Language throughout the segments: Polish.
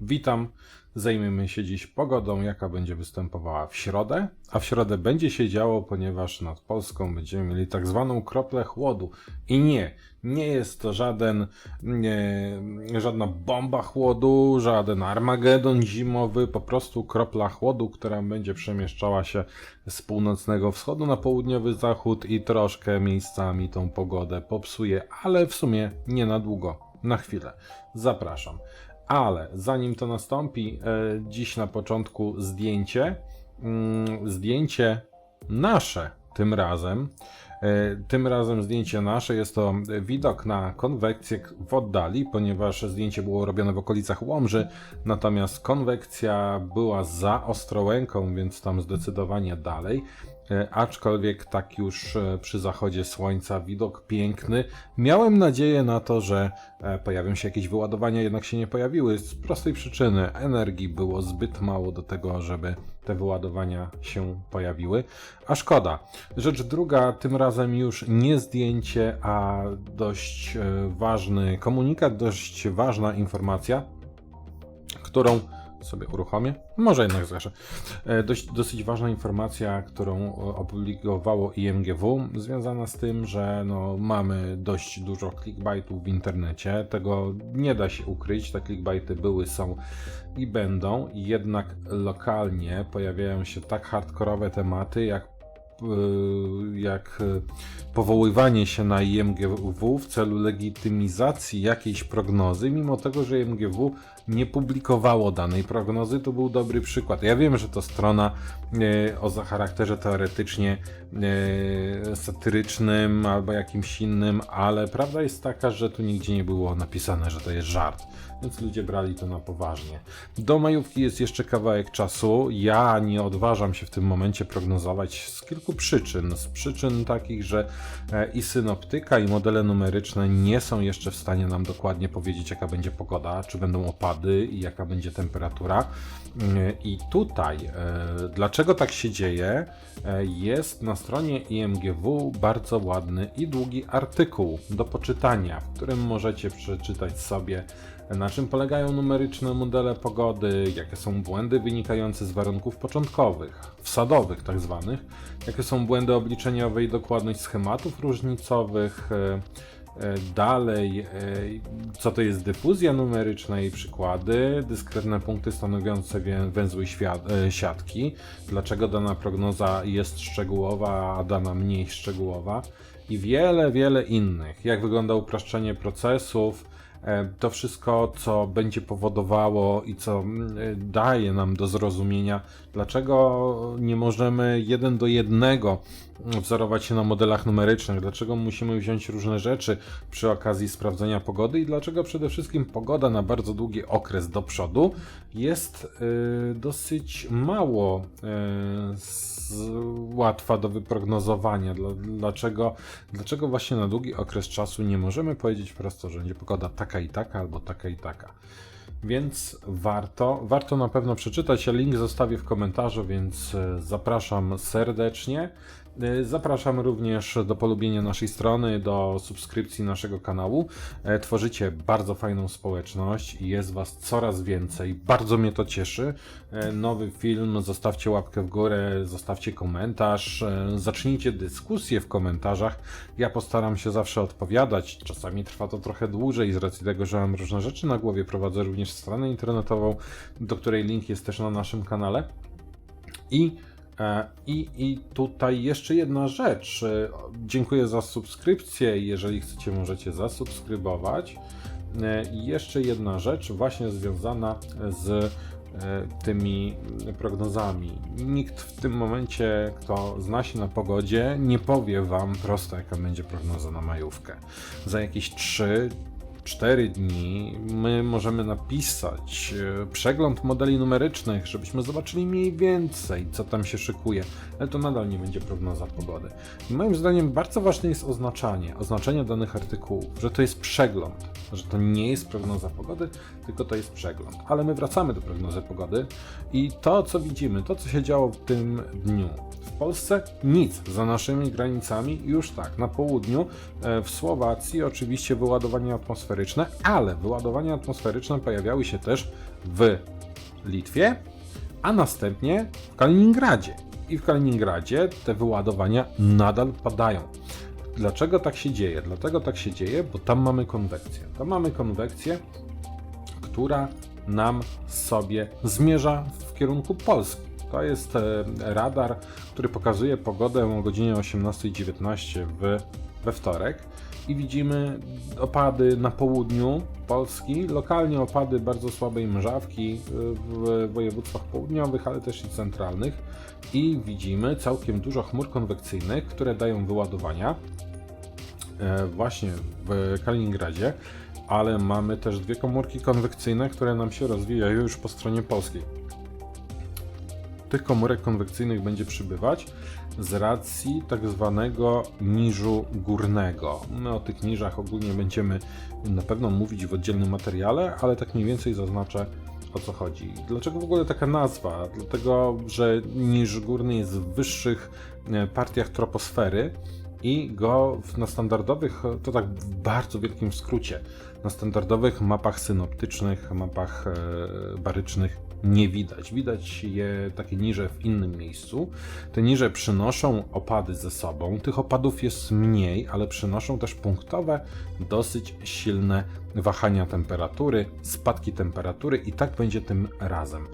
Witam. Zajmiemy się dziś pogodą, jaka będzie występowała w środę. A w środę będzie się działo, ponieważ nad Polską będziemy mieli tak zwaną kroplę chłodu. I nie, nie jest to żaden, nie, żadna bomba chłodu, żaden Armagedon zimowy, po prostu kropla chłodu, która będzie przemieszczała się z północnego wschodu na południowy zachód i troszkę miejscami tą pogodę popsuje, ale w sumie nie na długo, na chwilę. Zapraszam. Ale zanim to nastąpi, e, dziś na początku zdjęcie. Mm, zdjęcie nasze tym razem. E, Tym razem zdjęcie nasze jest to widok na konwekcję w oddali, ponieważ zdjęcie było robione w okolicach Łomży, natomiast konwekcja była za Ostrołęką, więc tam zdecydowanie dalej. E, Aczkolwiek tak już e, przy zachodzie słońca widok piękny. Miałem nadzieję na to, że e, pojawią się jakieś wyładowania, jednak się nie pojawiły z prostej przyczyny. Energii było zbyt mało do tego, żeby te wyładowania się pojawiły. A szkoda. Rzecz druga, tym razem już nie zdjęcie, a dość ważny komunikat, dość ważna informacja, którą sobie uruchomię. Może jednak zgaszę. E, Dość, dosyć ważna informacja, którą e, opublikowało IMGW, związana z tym, że no, mamy dość dużo clickbaitów w internecie. Tego nie da się ukryć. Te clickbaity były, są i będą. Jednak lokalnie pojawiają się tak hardkorowe tematy, jak y, jak powoływanie się na IMGW w celu legitymizacji jakiejś prognozy, mimo tego, że IMGW nie publikowało danej prognozy, to był dobry przykład. Ja wiem, że to strona e, o charakterze teoretycznie e, satyrycznym albo jakimś innym, ale prawda jest taka, że tu nigdzie nie było napisane, że to jest żart, więc ludzie brali to na poważnie. Do majówki jest jeszcze kawałek czasu. Ja nie odważam się w tym momencie prognozować z kilku przyczyn. Z przyczyn takich, że e, i synoptyka, i modele numeryczne nie są jeszcze w stanie nam dokładnie powiedzieć, jaka będzie pogoda, czy będą opady i jaka będzie temperatura. Mm, I tutaj, e, dlaczego tak się dzieje, e, jest na stronie IMGW bardzo ładny i długi artykuł do poczytania, w którym możecie przeczytać sobie, na czym polegają numeryczne modele pogody, jakie są błędy wynikające z warunków początkowych, wsadowych tak zwanych, jakie są błędy obliczeniowe i dokładność schematów różnicowych. E, Dalej, e, co to jest dyfuzja numeryczna i przykłady, dyskretne punkty stanowiące węzły e, siatki, dlaczego dana prognoza jest szczegółowa, a dana mniej szczegółowa? I wiele, wiele innych. Jak wygląda upraszczenie procesów, to wszystko, co będzie powodowało i co daje nam do zrozumienia, dlaczego nie możemy jeden do jednego wzorować się na modelach numerycznych, dlaczego musimy wziąć różne rzeczy przy okazji sprawdzenia pogody i dlaczego przede wszystkim pogoda na bardzo długi okres do przodu jest y, dosyć mało y, łatwa do wyprognozowania. Dla, dlaczego, dlaczego właśnie na długi okres czasu nie możemy powiedzieć prosto, że będzie pogoda taka i taka albo taka i taka. Więc warto, warto na pewno przeczytać. Ja link zostawię w komentarzu, więc e, zapraszam serdecznie. E, Zapraszam również do polubienia naszej strony, do subskrypcji naszego kanału. E, Tworzycie bardzo fajną społeczność i jest Was coraz więcej. Bardzo mnie to cieszy. E, Nowy film, zostawcie łapkę w górę, zostawcie komentarz, e, zacznijcie dyskusję w komentarzach. Ja postaram się zawsze odpowiadać. Czasami trwa to trochę dłużej z racji tego, że mam różne rzeczy na głowie. Prowadzę również stronę internetową, do której link jest też na naszym kanale. I, i, I tutaj jeszcze jedna rzecz. E, Dziękuję za subskrypcję. Jeżeli chcecie, możecie zasubskrybować. E, I jeszcze jedna rzecz, właśnie związana z e, tymi prognozami. Nikt w tym momencie, kto zna się na pogodzie, nie powie Wam prosto, jaka będzie prognoza na majówkę. Za jakieś 3 4 dni my możemy napisać e, przegląd modeli numerycznych, żebyśmy zobaczyli mniej więcej, co tam się szykuje, ale to nadal nie będzie prognoza pogody. Moim zdaniem bardzo ważne jest oznaczanie, oznaczenie danych artykułów, że to jest przegląd, że to nie jest prognoza pogody, tylko to jest przegląd. Ale my wracamy do prognozy pogody i to, co widzimy, to, co się działo w tym dniu. W Polsce nic, za naszymi granicami już tak, na południu, e, w Słowacji oczywiście wyładowania atmosferyczne, atmosferyczne, ale wyładowania atmosferyczne pojawiały się też w Litwie, a następnie w Kaliningradzie. I w Kaliningradzie te wyładowania nadal padają. Dlaczego tak się dzieje? Dlatego tak się dzieje, bo tam mamy konwekcję. Tam mamy konwekcję, która nam sobie zmierza w kierunku Polski. To jest e, radar, który pokazuje pogodę o godzinie 18.19 w, we wtorek i widzimy opady na południu Polski, lokalnie opady bardzo słabej mrzawki e, w województwach południowych, ale też i centralnych. I widzimy całkiem dużo chmur konwekcyjnych, które dają wyładowania e, właśnie w Kaliningradzie, ale mamy też dwie komórki konwekcyjne, które nam się rozwijają już po stronie polskiej. Tych komórek konwekcyjnych będzie przybywać z racji tak zwanego niżu górnego. My o tych niżach ogólnie będziemy na pewno mówić w oddzielnym materiale, ale tak mniej więcej zaznaczę o co chodzi. Dlaczego w ogóle taka nazwa? Dlatego, że niż górny jest w wyższych e, partiach troposfery i go na standardowych, to tak w bardzo wielkim skrócie, na standardowych mapach synoptycznych, mapach e, barycznych nie widać. Widać je takie niże w innym miejscu. Te niże przynoszą opady ze sobą. Tych opadów jest mniej, ale przynoszą też punktowe, dosyć silne wahania temperatury, spadki temperatury i tak będzie tym razem.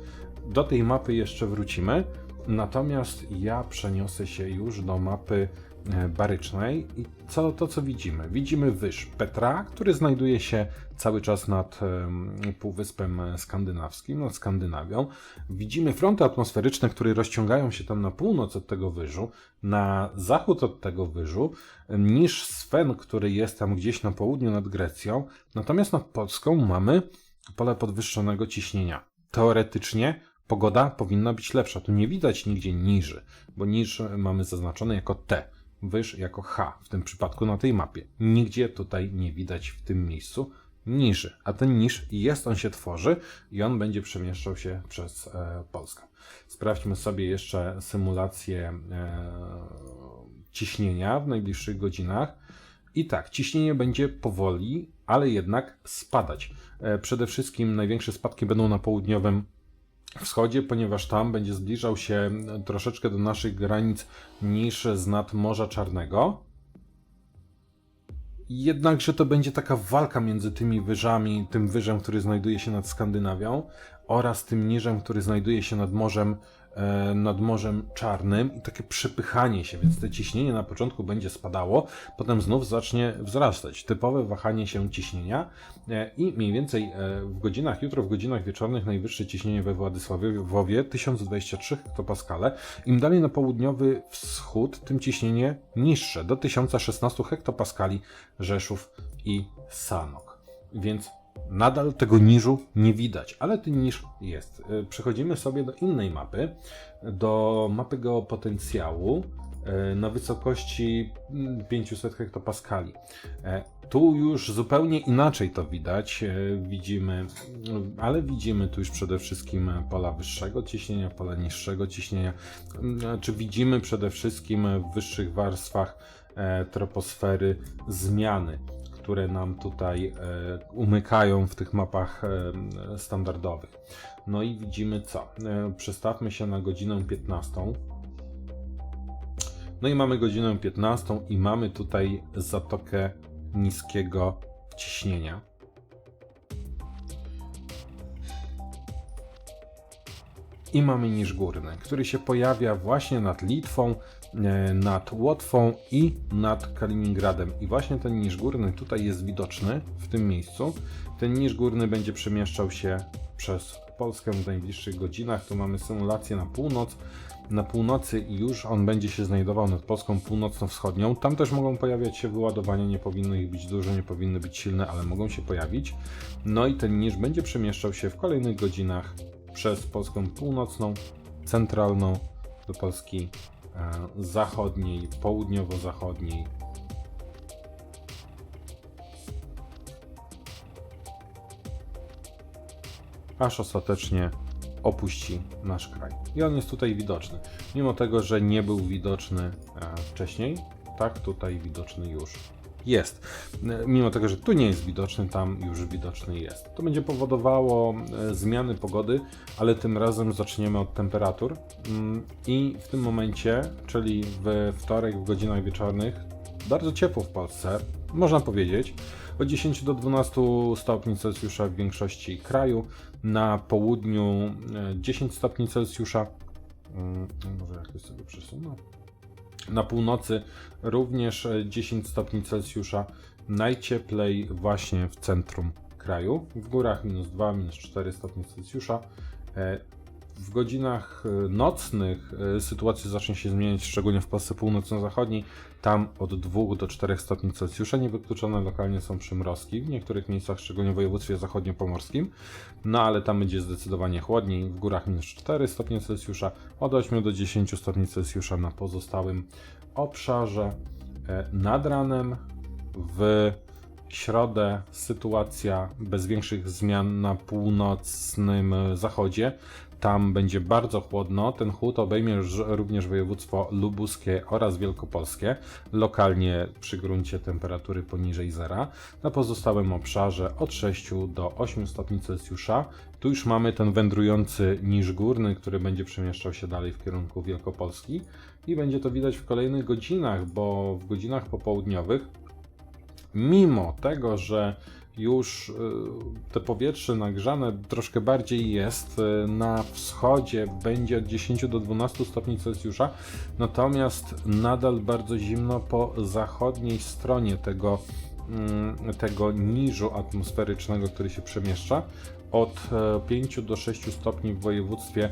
Do tej mapy jeszcze wrócimy, natomiast ja przeniosę się już do mapy e, barycznej i co to, co widzimy? Widzimy wyż Petra, który znajduje się cały czas nad em, Półwyspem Skandynawskim, nad Skandynawią. Widzimy fronty atmosferyczne, które rozciągają się tam na północ od tego wyżu, na zachód od tego wyżu, niż Sven, który jest tam gdzieś na południu nad Grecją. Natomiast nad Polską mamy pole podwyższonego ciśnienia. Teoretycznie pogoda powinna być lepsza. Tu nie widać nigdzie niży, bo niż mamy zaznaczone jako T, wyż jako H w tym przypadku na tej mapie. Nigdzie tutaj nie widać w tym miejscu niży, a ten niż jest, on się tworzy i on będzie przemieszczał się przez e, Polskę. Sprawdźmy sobie jeszcze symulację e, ciśnienia w najbliższych godzinach. I tak, ciśnienie będzie powoli, ale jednak spadać. E, Przede wszystkim największe spadki będą na południowym wschodzie, ponieważ tam będzie zbliżał się troszeczkę do naszych granic niż z nad Morza Czarnego. Jednakże to będzie taka walka między tymi wyżami, tym wyżem, który znajduje się nad Skandynawią, oraz tym niżem, który znajduje się nad Morzem, nad Morzem Czarnym i takie przepychanie się, więc to ciśnienie na początku będzie spadało, potem znów zacznie wzrastać. Typowe wahanie się ciśnienia e, i mniej więcej e, w godzinach, jutro w godzinach wieczornych najwyższe ciśnienie we Władysławowie 1023 hektopaskale. Im dalej na południowy wschód, tym ciśnienie niższe, do 1016 hektopaskali Rzeszów i Sanok. Więc nadal tego niżu nie widać, ale ten niż jest. E, Przechodzimy sobie do innej mapy, do mapy geopotencjału e, na wysokości mm, 500 hektopaskali. E, Tu już zupełnie inaczej to widać. Widzimy, mm, ale widzimy tu już przede wszystkim pola wyższego ciśnienia, pola niższego ciśnienia. Mm, Czy widzimy przede wszystkim w wyższych warstwach troposfery zmiany które nam tutaj e, umykają w tych mapach e, standardowych. No i widzimy co? E, Przestawmy się na godzinę 15. No i mamy godzinę 15 i mamy tutaj zatokę niskiego ciśnienia. I mamy niż górny, który się pojawia właśnie nad Litwą, nad Łotwą i nad Kaliningradem. I właśnie ten niż górny tutaj jest widoczny w tym miejscu. Ten niż górny będzie przemieszczał się przez Polskę w najbliższych godzinach. Tu mamy symulację na północ. Na północy już on będzie się znajdował nad Polską północno-wschodnią. Tam też mogą pojawiać się wyładowania, nie powinno ich być dużo, nie powinny być silne, ale mogą się pojawić. No i ten niż będzie przemieszczał się w kolejnych godzinach przez Polskę północną, centralną, do Polski e, zachodniej, południowo-zachodniej. Aż ostatecznie opuści nasz kraj. I on jest tutaj widoczny. Mimo tego, że nie był widoczny e, wcześniej, tak tutaj widoczny już jest. E, Mimo tego, że tu nie jest widoczny, tam już widoczny jest. To będzie powodowało e, zmiany pogody, ale tym razem zaczniemy od temperatur. Mm, I w tym momencie, czyli w wtorek w godzinach wieczornych, bardzo ciepło w Polsce, można powiedzieć. Od 10 do 12 stopni Celsjusza w większości kraju. Na południu e, 10 stopni Celsjusza. Mm, Może jakoś sobie przesunę. Na północy również e, 10 stopni Celsjusza. Najcieplej właśnie w centrum kraju. W górach minus 2, minus 4 stopnie Celsjusza. W godzinach e, nocnych e, sytuacja zacznie się zmieniać, szczególnie w Polsce północno-zachodniej. Tam od 2 do 4 stopni Celsjusza. Niewykluczone lokalnie są przymrozki. W niektórych miejscach, szczególnie w województwie zachodniopomorskim. No ale tam będzie zdecydowanie chłodniej. W górach minus 4 stopnie Celsjusza. Od 8 do 10 stopni Celsjusza na pozostałym obszarze. E, Nad ranem w środę sytuacja bez większych zmian na północnym zachodzie. Tam będzie bardzo chłodno. Ten chłód obejmie również województwo lubuskie oraz wielkopolskie. Lokalnie przy gruncie temperatury poniżej zera. Na pozostałym obszarze od 6 do 8 stopni Celsjusza. Tu już mamy ten wędrujący niż górny, który będzie przemieszczał się dalej w kierunku Wielkopolski. I będzie to widać w kolejnych godzinach, bo w godzinach popołudniowych mimo tego, że już y, te powietrze nagrzane troszkę bardziej jest, y, na wschodzie będzie od 10 do 12 stopni Celsjusza, natomiast nadal bardzo zimno po zachodniej stronie tego, mm, tego niżu atmosferycznego, który się przemieszcza. Od e, 5 do 6 stopni w województwie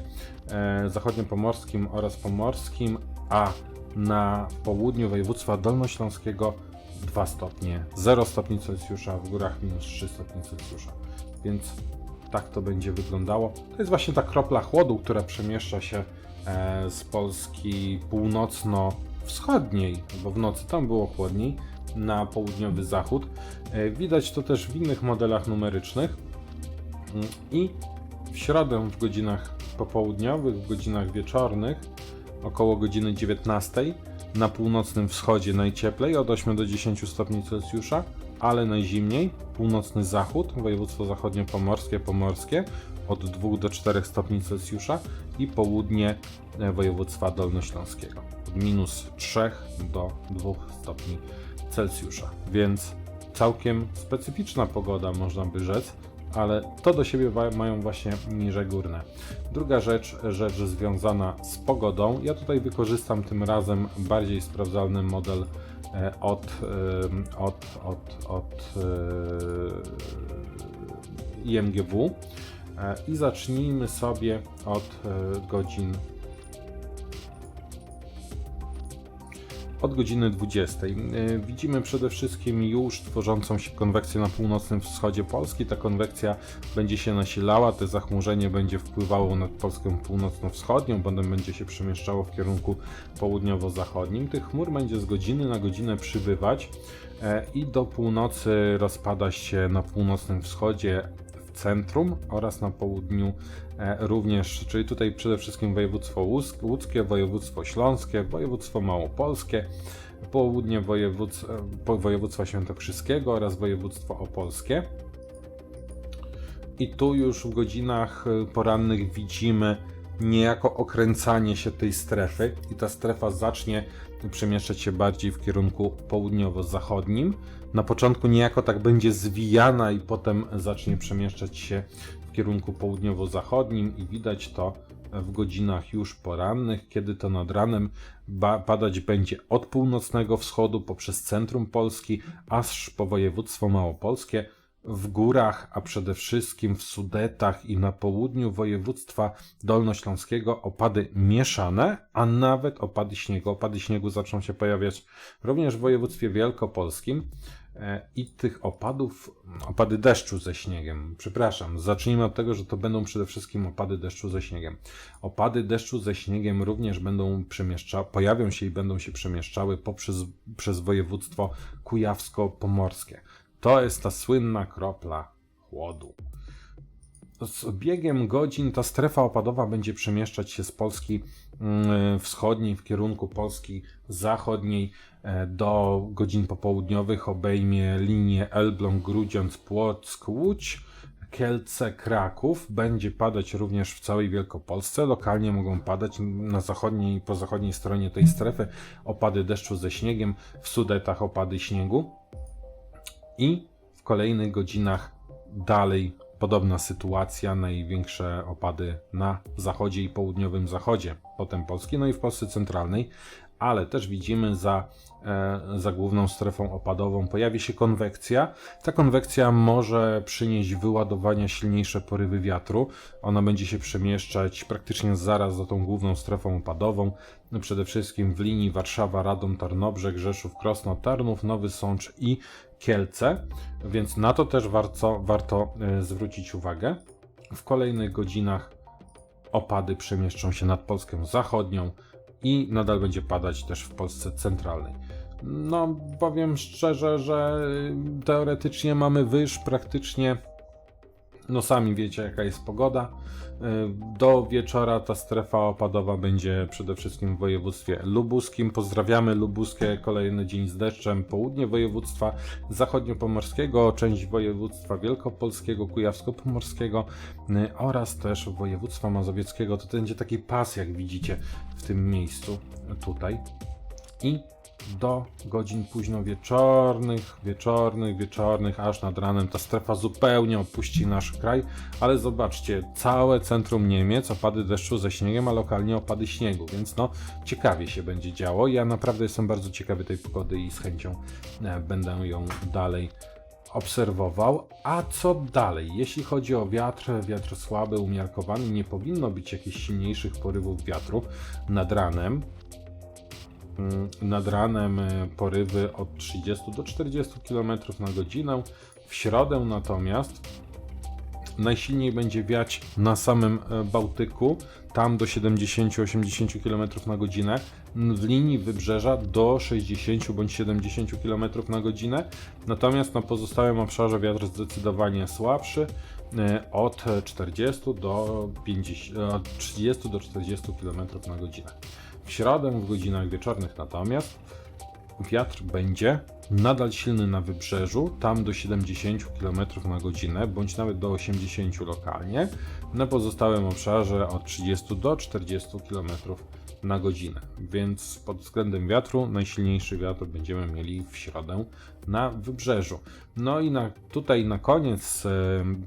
e, zachodniopomorskim oraz pomorskim, a na południu województwa dolnośląskiego 2 stopnie, 0 stopni Celsjusza, w górach minus 3 stopnie Celsjusza. Więc tak to będzie wyglądało. To jest właśnie ta kropla chłodu, która przemieszcza się e, z Polski północno-wschodniej, bo w nocy tam było chłodniej, na południowy zachód. E, widać to też w innych modelach numerycznych. I w środę w godzinach popołudniowych, w godzinach wieczornych, około godziny 19, na północnym wschodzie najcieplej od 8 do 10 stopni Celsjusza, ale najzimniej północny zachód, województwo zachodnio-pomorskie, pomorskie od 2 do 4 stopni Celsjusza i południe e, województwa dolnośląskiego od minus 3 do 2 stopni Celsjusza. Więc całkiem specyficzna pogoda, można by rzec, ale to do siebie mają właśnie niże górne. Druga rzecz, rzecz związana z pogodą. Ja tutaj wykorzystam tym razem bardziej sprawdzalny model e, od, od, od, od e, IMGW E, i zacznijmy sobie od godzin od godziny 20. E, Widzimy przede wszystkim już tworzącą się konwekcję na północnym wschodzie Polski. Ta konwekcja będzie się nasilała, te zachmurzenie będzie wpływało nad Polskę północno-wschodnią, potem będzie się przemieszczało w kierunku południowo-zachodnim. Tych chmur będzie z godziny na godzinę przybywać e, i do północy rozpada się na północnym wschodzie centrum oraz na południu e, również, czyli tutaj przede wszystkim województwo łódzk- łódzkie, województwo śląskie, województwo małopolskie, południe województw, e, województwa świętokrzyskiego oraz województwo opolskie. I tu już w godzinach e, porannych widzimy niejako okręcanie się tej strefy i ta strefa zacznie przemieszczać się bardziej w kierunku południowo-zachodnim. Na początku niejako tak będzie zwijana i potem zacznie przemieszczać się w kierunku południowo-zachodnim i widać to w godzinach już porannych, kiedy to nad ranem padać będzie od północnego wschodu poprzez centrum Polski, aż po województwo małopolskie, w górach, a przede wszystkim w Sudetach i na południu województwa dolnośląskiego opady mieszane, a nawet opady śniegu. Opady śniegu zaczną się pojawiać również w województwie wielkopolskim. E, I tych opadów, opady deszczu ze śniegiem, przepraszam, zacznijmy od tego, że to będą przede wszystkim opady deszczu ze śniegiem. Opady deszczu ze śniegiem również będą przemieszcza, pojawią się i będą się przemieszczały poprzez, przez województwo kujawsko-pomorskie. To jest ta słynna kropla chłodu. z biegiem godzin ta strefa opadowa będzie przemieszczać się z Polski mm, wschodniej w kierunku Polski zachodniej e, do godzin popołudniowych obejmie linię Elbląg, Grudziądz, Płock, Łódź, Kielce, Kraków. Będzie padać również w całej Wielkopolsce. Lokalnie mogą padać na zachodniej i po zachodniej stronie tej strefy opady deszczu ze śniegiem, w Sudetach opady śniegu. I w kolejnych godzinach dalej podobna sytuacja, największe opady na zachodzie i południowym zachodzie, potem Polski, no i w Polsce centralnej, ale też widzimy za, e, za główną strefą opadową pojawi się konwekcja. Ta konwekcja może przynieść wyładowania silniejsze porywy wiatru. Ona będzie się przemieszczać praktycznie zaraz za tą główną strefą opadową. Przede wszystkim w linii Warszawa, Radom, Tarnobrzeg, Rzeszów, Krosno, Tarnów, Nowy Sącz i Kielce, więc na to też warto, warto e, zwrócić uwagę. W kolejnych godzinach opady przemieszczą się nad Polską Zachodnią i nadal będzie padać też w Polsce Centralnej. No, powiem szczerze, że teoretycznie mamy wyż praktycznie. No, sami wiecie, jaka jest pogoda. Y, Do wieczora ta strefa opadowa będzie przede wszystkim w województwie lubuskim. Pozdrawiamy lubuskie, kolejny dzień z deszczem. Południe województwa zachodniopomorskiego, część województwa wielkopolskiego, kujawsko-pomorskiego y, oraz też województwa mazowieckiego. To będzie taki pas, jak widzicie w tym miejscu tutaj. I do godzin późno wieczornych, wieczornych, wieczornych, aż nad ranem ta strefa zupełnie opuści nasz kraj, ale zobaczcie, całe centrum Niemiec, opady deszczu ze śniegiem, a lokalnie opady śniegu, więc no ciekawie się będzie działo. Ja naprawdę jestem bardzo ciekawy tej pogody i z chęcią e, będę ją dalej obserwował. A co dalej? Jeśli chodzi o wiatr, wiatr słaby, umiarkowany, nie powinno być jakichś silniejszych porywów wiatru nad ranem. Mm, Nad ranem e, porywy od 30 do 40 km na godzinę. W środę natomiast najsilniej będzie wiać na samym e, Bałtyku, tam do 70-80 km na godzinę, w linii wybrzeża do 60 bądź 70 km na godzinę, natomiast na pozostałym obszarze wiatr zdecydowanie słabszy, e, od 40 do 50, e, od 30 do 40 km na godzinę. W środę w godzinach wieczornych natomiast wiatr będzie nadal silny na wybrzeżu, tam do 70 km na godzinę, bądź nawet do 80 lokalnie. Na pozostałym obszarze od 30 do 40 km na godzinę. Więc pod względem wiatru najsilniejszy wiatr będziemy mieli w środę na wybrzeżu. No i na, tutaj na koniec e,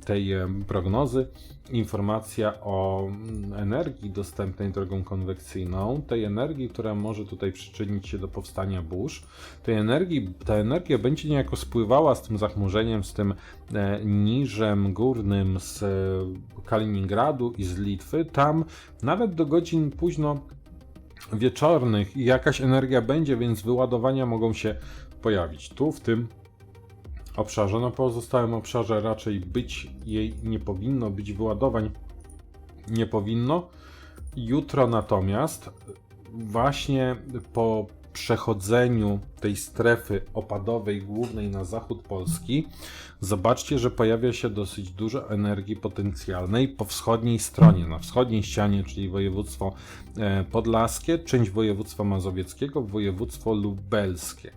tej e, prognozy informacja o mm, energii dostępnej drogą konwekcyjną, tej energii, która może tutaj przyczynić się do powstania burz. Tej energii, ta energia będzie niejako spływała z tym zachmurzeniem, z tym e, niżem górnym z Kaliningradu i z Litwy. Tam nawet do godzin późno wieczornych jakaś energia będzie, więc wyładowania mogą się pojawić. Tu w tym obszarze, na pozostałym obszarze raczej być jej nie powinno, być wyładowań nie powinno. Jutro natomiast właśnie po przechodzeniu tej strefy opadowej głównej na zachód Polski, zobaczcie, że pojawia się dosyć dużo energii potencjalnej po wschodniej stronie, na wschodniej ścianie, czyli województwo e, podlaskie, część województwa mazowieckiego, województwo lubelskie.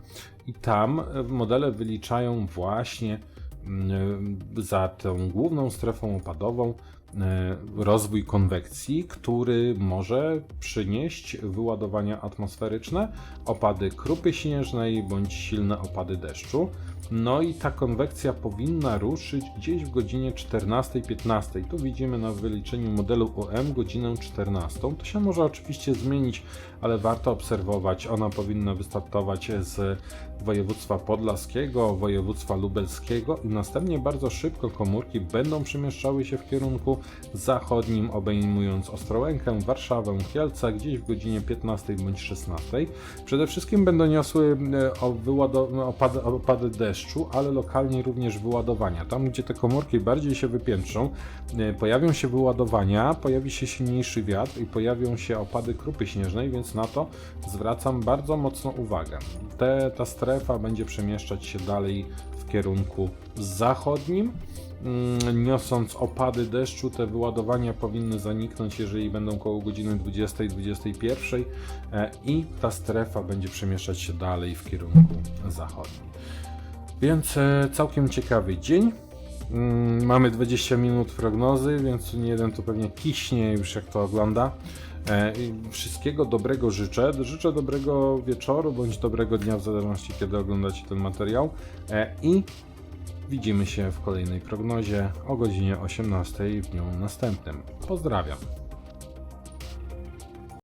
I tam e, modele wyliczają właśnie mm, za tą główną strefą opadową e, rozwój konwekcji, który może przynieść wyładowania atmosferyczne, opady krupy śnieżnej bądź silne opady deszczu. No i ta konwekcja powinna ruszyć gdzieś w godzinie 14-15. Tu widzimy na wyliczeniu modelu OM godzinę 14. To się może oczywiście zmienić, ale warto obserwować. Ona powinna wystartować z województwa podlaskiego, województwa lubelskiego i następnie bardzo szybko komórki będą przemieszczały się w kierunku zachodnim, obejmując Ostrołękę, Warszawę, Kielce gdzieś w godzinie 15 bądź 16. Przede wszystkim będą niosły e, no, opady, opady deszczu, ale lokalnie również wyładowania. Tam, gdzie te komórki bardziej się wypiętrzą, e, pojawią się wyładowania, pojawi się silniejszy wiatr i pojawią się opady krupy śnieżnej, więc na to zwracam bardzo mocno uwagę. Te, ta strefa będzie przemieszczać się dalej w kierunku zachodnim. Mm, Niosąc opady deszczu, te wyładowania powinny zaniknąć, jeżeli będą koło godziny 20-21 e, i ta strefa będzie przemieszczać się dalej w kierunku zachodnim. Więc e, całkiem ciekawy dzień. Mm, Mamy 20 minut prognozy, więc nie jeden tu pewnie kiśnie już jak to ogląda. E, Wszystkiego dobrego życzę. Życzę dobrego wieczoru bądź dobrego dnia, w zależności kiedy oglądacie ten materiał. E, I widzimy się w kolejnej prognozie o godzinie 18 w dniu następnym. Pozdrawiam.